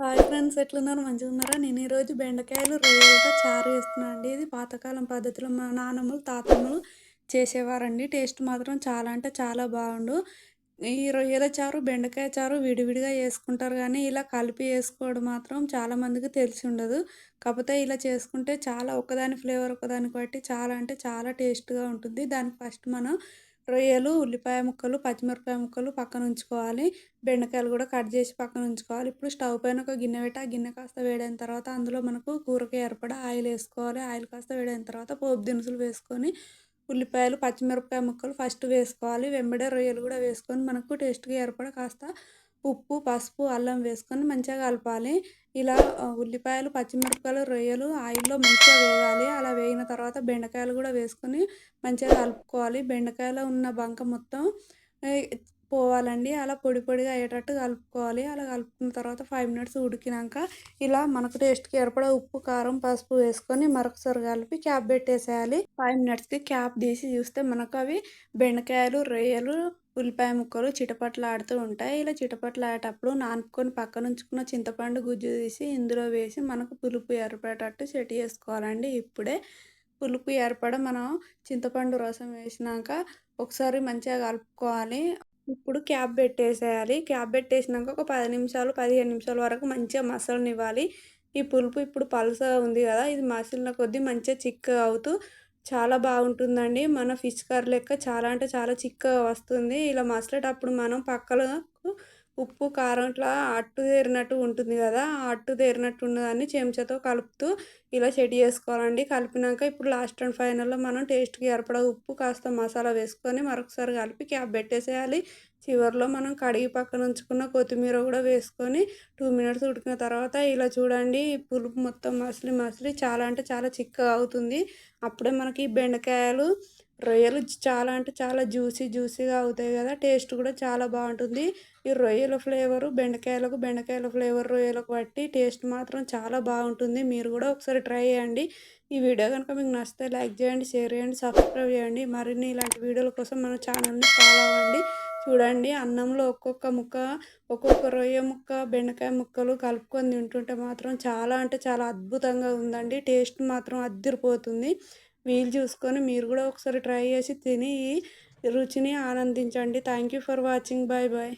Hi friends ఎట్లున్నారు? మంచిగా ఉన్నారా? నేను ఈరోజు బెండకాయలు రొయ్యలతో చారు చేస్తున్నాను అండి. ఇది పాతకాలం పద్ధతిలో మా నానమ్మలు తాతమ్మలు చేసేవారండి. టేస్ట్ మాత్రం చాలా అంటే చాలా బాగుండు. ఈ రొయ్యల చారు బెండకాయ చారు విడివిడిగా చేసుకుంటారు కానీ ఇలా కలిపి వేసుకోవడం మాత్రం చాలా మందికి తెలిసి ఉండదు. కాకపోతే ఇలా చేసుకుంటే చాలా ఒకదాని ఫ్లేవర్ ఒకదానికి బట్టి చాలా అంటే చాలా టేస్ట్గా ఉంటుంది. దానికి ఫస్ట్ మనం రొయ్యలు ఉల్లిపాయ ముక్కలు పచ్చిమిరపకాయ ముక్కలు పక్కన ఉంచుకోవాలి. బెండకాయలు కూడా కట్ చేసి పక్కన ఉంచుకోవాలి. ఇప్పుడు స్టవ్ పైన ఒక గిన్నె పెట్టి ఆ గిన్నె కాస్త వేడైన తర్వాత అందులో మనకు కూరకి ఏర్పడ ఆయిల్ వేసుకోవాలి. ఆయిల్ కాస్త వేడైన తర్వాత పోపు దినుసులు వేసుకొని ఉల్లిపాయలు పచ్చిమిరపకాయ ముక్కలు ఫస్ట్ వేసుకోవాలి. వెంబడే రొయ్యలు కూడా వేసుకొని మనకు టేస్ట్గా ఏర్పడ కాస్త ఉప్పు పసుపు అల్లం వేసుకొని మంచిగా కలపాలి. ఇలా ఉల్లిపాయలు పచ్చిమిరపకాయలు రొయ్యలు ఆయిల్లో మంచిగా వేయాలి అలా వేగిన తర్వాత బెండకాయలు కూడా వేసుకొని మంచిగా కలుపుకోవాలి. బెండకాయలో ఉన్న బంక మొత్తం పోవాలండి. అలా పొడి పొడిగా అయ్యేటట్టు కలుపుకోవాలి. అలా కలుపుకున్న తర్వాత ఫైవ్ మినిట్స్ ఉడికినాక ఇలా మనకు టేస్ట్కి ఏర్పడే ఉప్పు కారం పసుపు వేసుకొని మరొకసారి కలిపి క్యాప్ పెట్టేసేయాలి. ఫైవ్ మినిట్స్కి క్యాప్ తీసి చూస్తే మనకు అవి బెండకాయలు రొయ్యలు ఉల్లిపాయ ముక్కలు చిటపట్లు ఆడుతూ ఉంటాయి. ఇలా చిటపట్లు ఆడేటప్పుడు నానుకొని పక్కన ఉంచుకున్న చింతపండు గుజ్జు తీసి ఇందులో వేసి మనకు పులుపు ఏర్పడేటట్టు సెట్ చేసుకోవాలండి. ఇప్పుడే పులుపు ఏర్పడ మనం చింతపండు రసం వేసినాక ఒకసారి మంచిగా కలుపుకోవాలి. ఇప్పుడు క్యాప్ పెట్టేసేయాలి. క్యాప్ పెట్టేసినాక ఒక పది నిమిషాలు పదిహేను నిమిషాల వరకు మంచిగా మసలనివ్వాలి. ఈ పులుపు ఇప్పుడు పలుసగా ఉంది కదా ఇది మసిలిన కొద్దీ మంచిగా చిక్కగా అవుతూ చాలా బాగుంటుందండి. మన ఫిష్ కర్రీ లెక్క చాలా అంటే చాలా చిక్కగా వస్తుంది. ఇలా మసలేటప్పుడు మనం పక్కలకు ఉప్పు కారం ఇట్లా అట్టు తేరినట్టు ఉంటుంది కదా. ఆ అట్టు తేరినట్టు ఉన్నదాన్ని చెంచాతో కలుపుతూ ఇలా చెడి చేసుకోవాలండి. కలిపినాక ఇప్పుడు లాస్ట్ అండ్ ఫైనల్లో మనం టేస్ట్కి ఏర్పడ ఉప్పు కాస్త మసాలా వేసుకొని మరొకసారి కలిపి క్యాప్ పెట్టేసేయాలి. చివరిలో మనం కడిగి పక్కన ఉంచుకున్న కొత్తిమీర కూడా వేసుకొని టూ మినిట్స్ ఉడికిన తర్వాత ఇలా చూడండి పులుపు మొత్తం మసిలి మసిలి చాలా అంటే చాలా చిక్కగా అవుతుంది. అప్పుడే మనకి బెండకాయలు రొయ్యలు చాలా అంటే చాలా జ్యూసీ జ్యూసీగా అవుతాయి కదా టేస్ట్ కూడా చాలా బాగుంటుంది. ఈ రొయ్యల ఫ్లేవరు బెండకాయలకు బెండకాయల ఫ్లేవర్ రొయ్యలకు బట్టి టేస్ట్ మాత్రం చాలా బాగుంటుంది. మీరు కూడా ఒకసారి ట్రై చేయండి. ఈ వీడియో కనుక మీకు నచ్చితే లైక్ చేయండి షేర్ చేయండి సబ్స్క్రైబ్ చేయండి. మరిన్ని ఇలాంటి వీడియోల కోసం మన ఛానల్ని ఫాలో అవ్వండి. చూడండి అన్నంలో ఒక్కొక్క ముక్క ఒక్కొక్క రొయ్య ముక్క బెండకాయ ముక్కలు కలుపుకొని తింటుంటే మాత్రం చాలా అంటే చాలా అద్భుతంగా ఉందండి. టేస్ట్ మాత్రం అద్దరిపోతుంది. వీలు చూసుకొని మీరు కూడా ఒకసారి ట్రై చేసి తిని రుచిని ఆనందించండి. Thank you for watching. Bye bye